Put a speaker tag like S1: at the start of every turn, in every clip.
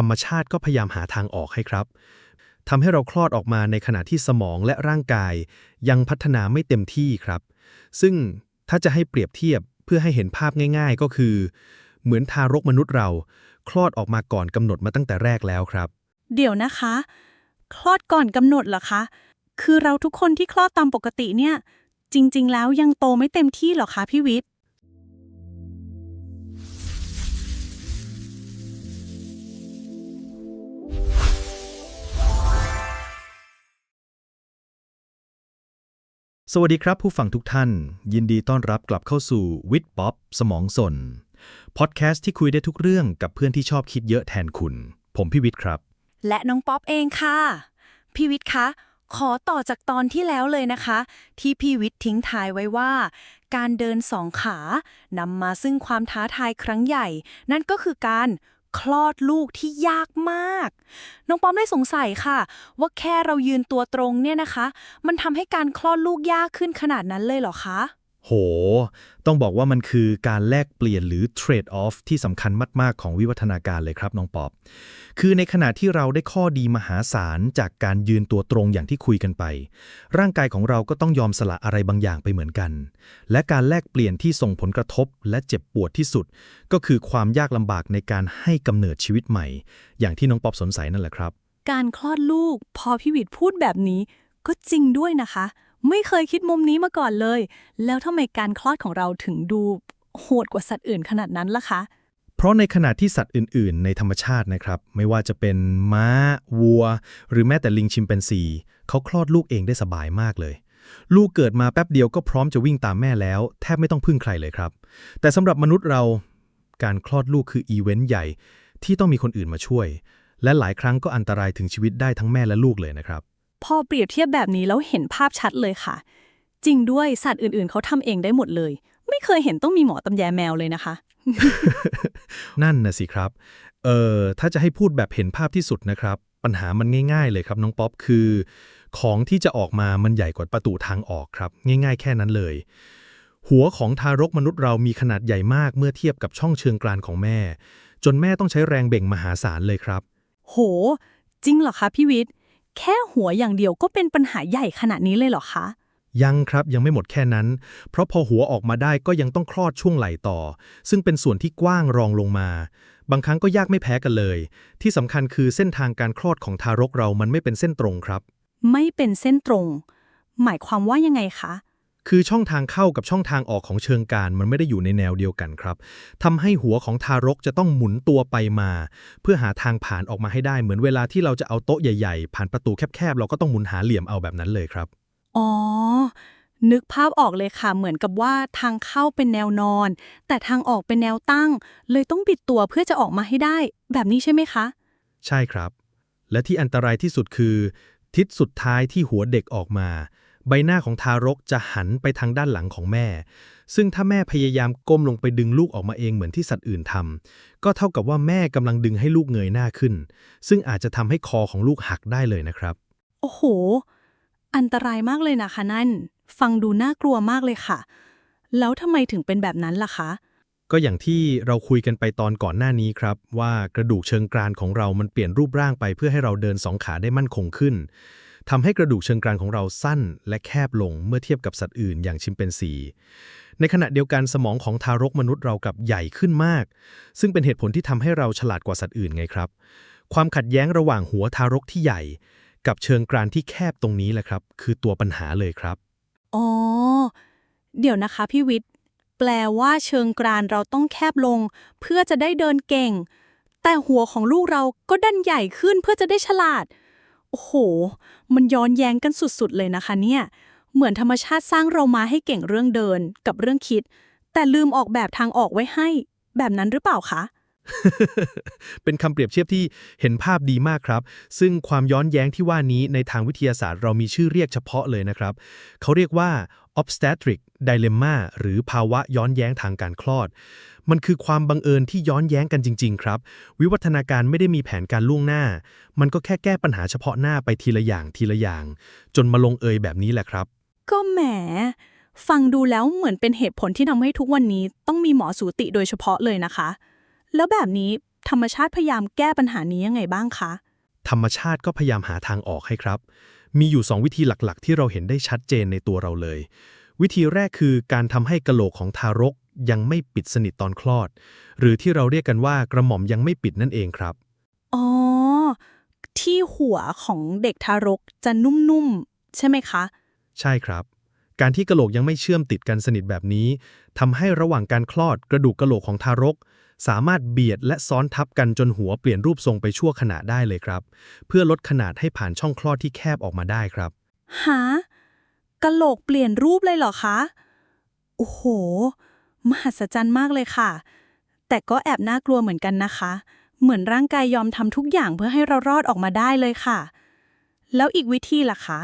S1: รรมชาติก็พยายามหาทางออกให้ครับทำให้เราคลอดออกมาในขณะที่สมองและร่างกาย ยังพัฒนาไม่เต็มที่ครับ ซึ่งถ้าจะให้เปรียบเทียบเพื่อให้เห็นภาพง่าย ๆ ก็คือ เหมือนทารกมนุษย์เรา คลอดออกมาก่อนกำหนดมาตั้งแต่แรกแล้วครับ
S2: เดี๋ยวนะคะ คลอดก่อนกำหนดเหรอคะ คือเราทุกคนที่คลอดตามปกติเนี่ย จริง ๆ แล้วยังโตไม่เต็มที่หรอคะพี่วิทย์
S1: สวัสดีครับผู้ฟังทุกท่าน ยินดีต้อนรับกลับเข้าสู่วิทป๊อปสมองสนพอดแคสต์ที่คุยได้ทุกเรื่องกับเพื่อนที่ชอบคิดเยอะแทนคุณ ผมพี่วิทย์ครับ
S2: และน้องป๊อปเองค่ะ พี่วิทย์คะ ขอต่อจากตอนที่แล้วเลยนะคะ ที่พี่วิทย์ทิ้งทายไว้ว่า การเดินสองขานำมาซึ่งความท้าทายครั้งใหญ่ นั่นก็คือการ คลอดลูกที่ยากมาก น้องปอมได้สงสัยค่ะ ว่าแค่เรายืนตัวตรงเนี่ยนะคะ มันทำให้การคลอดลูกยากขึ้นขนาดนั้นเลยเหรอคะ
S1: โห ต้องบอกว่ามันคือการแลกเปลี่ยนหรือ trade off ที่สำคัญมาก ๆ ของวิวัฒนาการเลยครับน้องปอบ คือในขณะที่เราได้ข้อดีมหาศาลจากการยืนตัวตรงอย่างที่คุยกันไป ร่างกายของเราก็ต้องยอมสละอะไรบางอย่างไปเหมือนกัน และการแลกเปลี่ยนที่ส่งผลกระทบและเจ็บปวดที่สุด ก็คือความยากลำบากในการให้กำเนิดชีวิตใหม่ อย่างที่น้องปอบสนใจนั่นแหละครับ
S2: การคลอดลูกพอพี่วิทพูดแบบนี้ก็จริงด้วยนะคะ ไม่เคยคิดมุมนี้มาก่อนเลย แล้วทำไมการคลอดของเราถึงดูโหดกว่าสัตว์อื่นขนาดนั้นล่ะคะ
S1: เพราะในขณะที่สัตว์อื่น ๆ ในธรรมชาตินะครับ ไม่ว่าจะเป็นม้า วัว หรือแม้แต่ลิงชิมแปนซีเขาคลอดลูกเองได้สบายมากเลย ลูกเกิดมาแป๊บเดียวก็พร้อมจะวิ่งตามแม่แล้ว แทบไม่ต้องพึ่งใครเลยครับ แต่สำหรับมนุษย์เราการคลอดลูกคืออีเวนต์ใหญ่ที่ต้องมีคนอื่นมาช่วย และหลายครั้งก็อันตรายถึงชีวิตได้ทั้งแม่และลูกเลยนะครับ
S2: พอเปรียบเทียบแบบนี้แล้วเห็นภาพชัดเลยค่ะ จริงด้วยสัตว์อื่นๆ เขาทำเองได้หมดเลย ไม่เคยเห็นต้องมีหมอตำแยแมวเลยนะคะ
S1: นั่นนะสิครับ เอ่อ ถ้าจะให้พูดแบบเห็นภาพที่สุดนะครับ ปัญหามันง่าย ๆ เลยครับ น้องป๊อปคือ ของที่จะออกมามันใหญ่กว่าประตูทางออกครับ ง่าย ๆ แค่นั้นเลย หัวของทารกมนุษย์เรามีขนาดใหญ่มากเมื่อเทียบกับช่องเชิงกรานของแม่ จนแม่ต้องใช้แรงเบ่งมหาศาลเลยครับ
S2: โห จริงเหรอคะพี่วิทย์ แค่หัวอย่างเดียวก็เป็นปัญหาใหญ่ขนาดนี้เลยเหรอคะ
S1: ยังครับยังไม่หมดแค่นั้น เพราะพอหัวออกมาได้ก็ยังต้องคลอดช่วงไหล่ต่อ ซึ่งเป็นส่วนที่กว้างรองลงมา บางครั้งก็ยากไม่แพ้กันเลย ที่สำคัญคือเส้นทางการคลอดของทารกเรามันไม่เป็นเส้นตรงครับ
S2: ไม่เป็นเส้นตรง หมายความว่ายังไงคะ
S1: คือช่องทางเข้ากับช่องทางออกของเชิงการมันไม่ได้อยู่ในแนวเดียวกันครับทำให้หัวของทารกจะต้องหมุนตัวไปมา เพื่อหาทางผ่านออกมาให้ได้เหมือนเวลาที่เราจะเอาโต๊ะใหญ่ๆ ผ่านประตูแคบๆ เราก็ต้องหมุนหาเหลี่ยมเอาแบบนั้นเลยครับ
S2: อ๋อ นึกภาพออกเลยค่ะ เหมือนกับว่าทางเข้าเป็นแนวนอน แต่ทางออกเป็นแนวตั้ง เลยต้องบิดตัวเพื่อจะออกมาให้ได้ แบบนี้ใช่ไหมคะ
S1: ใช่ครับ และที่อันตรายที่สุดคือ ทิศสุดท้ายที่หัวเด็กออกมา ใบหน้าของทารกจะหันไปทางด้านหลังของแม่ ซึ่งถ้าแม่พยายามก้มลงไปดึงลูกออกมาเองเหมือนที่สัตว์อื่นทำก็เท่ากับว่าแม่กำลังดึงให้ลูกเงยหน้าขึ้น ซึ่งอาจจะทำให้คอของลูกหักได้เลยนะครับ
S2: โอ้โห อันตรายมากเลยนะคะนั่น ฟังดูน่ากลัวมากเลยค่ะ แล้วทำไมถึงเป็นแบบนั้นล่ะคะ
S1: ก็อย่างที่เราคุยกันไปตอนก่อนหน้านี้ครับ ว่ากระดูกเชิงกรานของเรามันเปลี่ยนรูปร่างไปเพื่อให้เราเดินสองขาได้มั่นคงขึ้น ทำให้กระดูกเชิงกรานของเราสั้นและแคบลงเมื่อเทียบกับสัตว์อื่นอย่างชิมเปนซี ในขณะเดียวกันสมองของทารกมนุษย์เรากับใหญ่ขึ้นมาก ซึ่งเป็นเหตุผลที่ทำให้เราฉลาดกว่าสัตว์อื่นไงครับ ความขัดแย้งระหว่างหัวทารกที่ใหญ่ กับเชิงกรานที่แคบตรงนี้แหละครับ คือตัวปัญหาเลยครับ
S2: อ๋อเดี๋ยวนะคะพี่วิทย์แปลว่าเชิงกรานเราต้องแคบลง เพื่อจะได้เดินเก่ง แต่หัวของลูกเราก็ดันใหญ่ขึ้นเพื่อจะได้ฉลาด โอ้โห มันย้อนแย้งกันสุดๆเลยนะคะเนี่ย เหมือนธรรมชาติสร้างเรามาให้เก่งเรื่องเดินกับเรื่องคิด แต่ลืมออกแบบทางออกไว้ให้ แบบนั้นหรือเปล่าคะ
S1: เป็นคำเปรียบเทียบที่เห็นภาพดีมากครับ ซึ่งความย้อนแย้งที่ว่านี้ในทางวิทยาศาสตร์เรามีชื่อเรียกเฉพาะเลยนะครับ เขาเรียกว่า obstetric dilemma หรือภาวะย้อนแย้งทางการคลอด มันคือความบังเอิญที่ย้อนแย้งกันจริง ๆ ครับ วิวัฒนาการไม่ได้มีแผนการล่วงหน้า มันก็แค่แก้ปัญหาเฉพาะหน้าไปทีละอย่างทีละอย่าง จนมาลงเอยแบบนี้แหละครับ
S2: ก็แหม ฟังดูแล้วเหมือนเป็นเหตุผลที่ทำให้ทุกวันนี้ต้องมีหมอสูติโดยเฉพาะเลยนะคะ แล้วแบบนี้ธรรมชาติพยายามแก้ปัญหานี้ยังไงบ้างคะ
S1: ธรรมชาติก็พยายามหาทางออกให้ครับ มีอยู่ 2 วิธีหลักๆ ที่เราเห็นได้ชัดเจนในตัวเราเลย วิธีแรกคือการทำให้กะโหลกของทารก ยังไม่ปิดสนิทตอนคลอด หรือที่เราเรียกกันว่ากระหม่อมยังไม่ปิดนั่นเองครับ
S2: อ๋อ ที่หัวของเด็กทารกจะนุ่มๆ ใช่ไหมคะ
S1: ใช่ครับ การที่กะโหลกยังไม่เชื่อมติดกันสนิทแบบนี้ทำให้ระหว่างการคลอดกระดูกกะโหลกของทารก สามารถเบียดและซ้อนทับกันจนหัวเปลี่ยนรูปทรงไปชั่วขณะได้เลยครับ เพื่อลดขนาดให้ผ่านช่องคลอดที่แคบออกมาได้ครับ
S2: หากะโหลกเปลี่ยนรูปเลยเหรอคะ โอ้โห มหัศจรรย์มากเลยค่ะ แต่ก็แอบน่ากลัวเหมือนกันนะคะ เหมือนร่างกายยอมทำทุกอย่างเพื่อให้เรารอดออกมาได้เลยค่ะ แล้วอีกวิธีล่ะคะ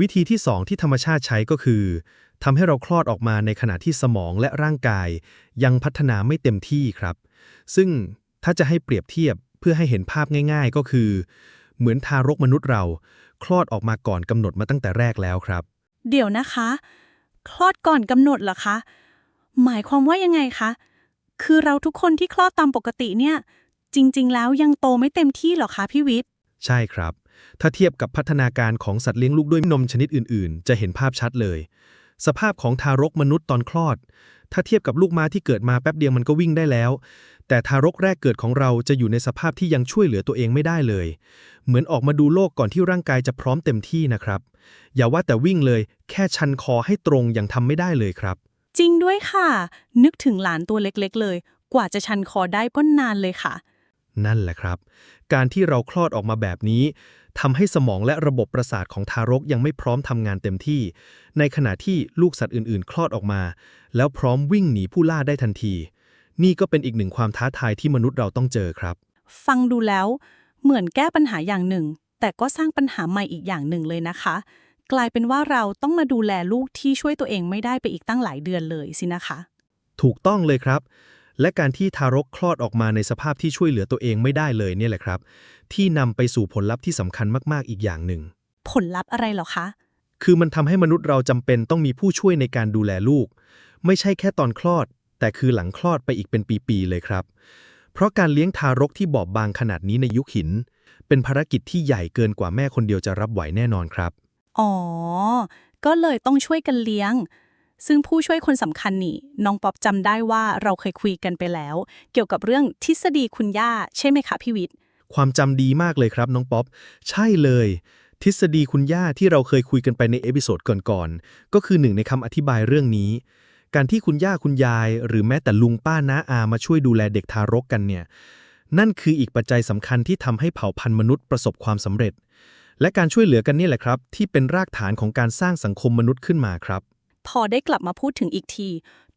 S1: วิธีที่2ที่ธรรมชาติใช้ก็คือทำให้เราคลอดออกมาในขณะที่สมองและร่างกาย ยังพัฒนาไม่เต็มที่ครับ ซึ่งถ้าจะให้เปรียบเทียบเพื่อให้เห็นภาพง่าย ๆ ก็คือ เหมือนทารกมนุษย์เรา คลอดออกมาก่อนกำหนดมาตั้งแต่แรกแล้วครับ
S2: เดี๋ยวนะคะ คลอดก่อนกำหนดเหรอคะ หมายความว่ายังไงคะ คือเราทุกคนที่คลอดตามปกติเนี่ย จริง ๆ แล้วยังโตไม่เต็มที่เหรอคะพี่วิทย์
S1: ใช่ครับ ถ้าเทียบกับพัฒนาการของสัตว์เลี้ยงลูกด้วยนมชนิดอื่น ๆ จะเห็นภาพชัดเลย สภาพของทารกมนุษย์ตอนคลอด ถ้าเทียบกับลูกม้าที่เกิดมาแป๊บเดียวมันก็วิ่งได้แล้ว แต่ทารกแรกเกิดของเราจะอยู่ในสภาพที่ยังช่วยเหลือตัวเองไม่ได้เลย เหมือนออกมาดูโลกก่อนที่ร่างกายจะพร้อมเต็มที่นะครับ อย่าว่าแต่วิ่งเลย แค่ชันคอให้ตรงยังทำไม่ได้เลยครับ
S2: จริงด้วยค่ะ นึกถึงหลานตัวเล็กๆเลย กว่าจะชันคอได้ก็นานเลยค่ะ
S1: นั่นแหละครับ การที่เราคลอดออกมาแบบนี้ทำให้สมองและระบบประสาทของทารกยังไม่พร้อมทำงานเต็มที่ ในขณะที่ลูกสัตว์อื่นๆ คลอดออกมา แล้วพร้อมวิ่งหนีผู้ล่าได้ทันที นี่ก็เป็นอีกหนึ่งความท้าทายที่มนุษย์เราต้องเจอครับ
S2: ฟังดูแล้ว เหมือนแก้ปัญหาอย่างหนึ่ง แต่ก็สร้างปัญหาใหม่อีกอย่างหนึ่งเลยนะคะ กลายเป็นว่าเราต้องมาดูแลลูกที่ช่วยตัวเองไม่ได้ไปอีกตั้งหลายเดือนเลยสินะคะ
S1: ถูกต้องเลยครับ และการที่ทารกคลอดออกมาในสภาพที่ช่วยเหลือตัวเองไม่ได้เลยเนี่ยแหละครับ ที่นำไปสู่ผลลัพธ์ที่สำคัญมาก ๆ อีกอย่างหนึ่ง
S2: ผลลัพธ์อะไรเหรอคะ
S1: คือมันทำให้มนุษย์เราจำเป็นต้องมีผู้ช่วยในการดูแลลูก ไม่ใช่แค่ตอนคลอด แต่คือหลังคลอดไปอีกเป็นปี ๆ เลยครับ เพราะการเลี้ยงทารกที่บอบบางขนาดนี้ในยุคหิน เป็นภารกิจที่ใหญ่เกินกว่าแม่คนเดียวจะรับไหวแน่นอนครับ
S2: อ๋อ ก็เลยต้องช่วยกันเลี้ยง ซึ่งผู้ช่วยคนสำคัญนี่ น้องป๊อบจำได้ว่าเราเคยคุยกันไปแล้ว เกี่ยวกับเรื่องทฤษฎีคุณย่า ใช่ไหมคะพี่วิทย์
S1: ความจำดีมากเลยครับน้องป๊อปใช่เลย ทฤษฎีคุณย่าที่เราเคยคุยกันไปในเอพิโซดก่อนๆ ก็คือหนึ่งในคำอธิบายเรื่องนี้ การที่คุณย่าคุณยาย หรือแม้แต่ลุงป้าน้าอามาช่วยดูแลเด็กทารกกันเนี่ย นั่นคืออีกปัจจัยสำคัญที่ทำให้เผ่าพันธุ์มนุษย์ประสบความสำเร็จ และการช่วยเหลือกันนี่แหละครับ ที่เป็นรากฐานของการสร้างสังคมมนุษย์ขึ้นมาครับ
S2: พอได้กลับมาพูดถึงอีกที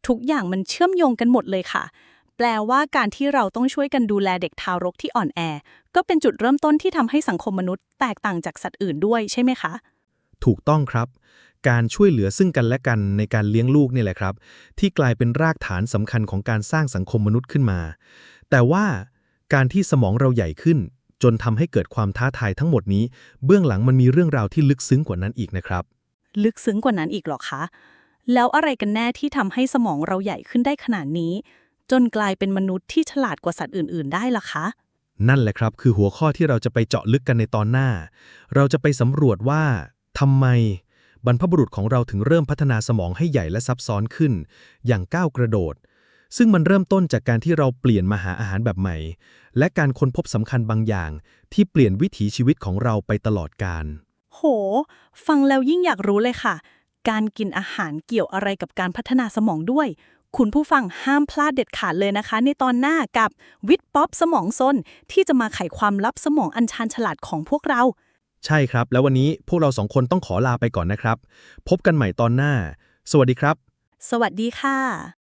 S2: ทุกอย่างมันเชื่อมโยงกันหมดเลยค่ะ แปลว่าการที่เราต้องช่วยกันดูแลเด็กทารกที่อ่อนแอ ก็เป็นจุดเริ่มต้นที่ทำให้สังคมมนุษย์แตกต่างจากสัตว์อื่นด้วยใช่ไหมคะ
S1: ถูกต้องครับ การช่วยเหลือซึ่งกันและกันในการเลี้ยงลูกนี่แหละครับ ที่กลายเป็นรากฐานสำคัญของการสร้างสังคมมนุษย์ขึ้นมา แต่ว่าการที่สมองเราใหญ่ขึ้น จนทำให้เกิดความท้าทายทั้งหมดนี้ เบื้องหลังมันมีเรื่องราวที่ลึกซึ้งกว่านั้นอีกนะครับ
S2: ลึกซึ้งกว่านั้นอีกเหรอคะ แล้วอะไรกันแน่ที่ทำให้สมองเราใหญ่ขึ้นได้ขนาดนี้ จนกลายเป็นมนุษย์ที่ฉลาดกว่าสัตว์อื่น ๆ ได้ล่ะคะ
S1: นั่นแหละครับ คือหัวข้อที่เราจะไปเจาะลึกกันในตอนหน้า เราจะไปสำรวจว่าทำไมบรรพบุรุษของเราถึงเริ่มพัฒนาสมองให้ใหญ่และซับซ้อนขึ้น อย่างก้าวกระโดด ซึ่งมันเริ่มต้นจากการที่เราเปลี่ยนมาหาอาหารแบบใหม่ และการค้นพบสำคัญบางอย่าง ที่เปลี่ยนวิถีชีวิตของเราไปตลอดกาล
S2: โห ฟังแล้วยิ่งอยากรู้เลยค่ะ การกินอาหารเกี่ยวอะไรกับการพัฒนาสมองด้วย คุณผู้ฟังห้ามพลาดเด็ดขาดเลยนะคะ ในตอนหน้ากับวิทป๊อปสมองซนที่จะมาไขความลับสมองอันชาญฉลาดของพวกเรา
S1: ใช่ครับ แล้ววันนี้พวกเราสองคนต้องขอลาไปก่อนนะครับ พบกันใหม่ตอนหน้า สวัสดีครับ
S2: สวัสดีค่ะ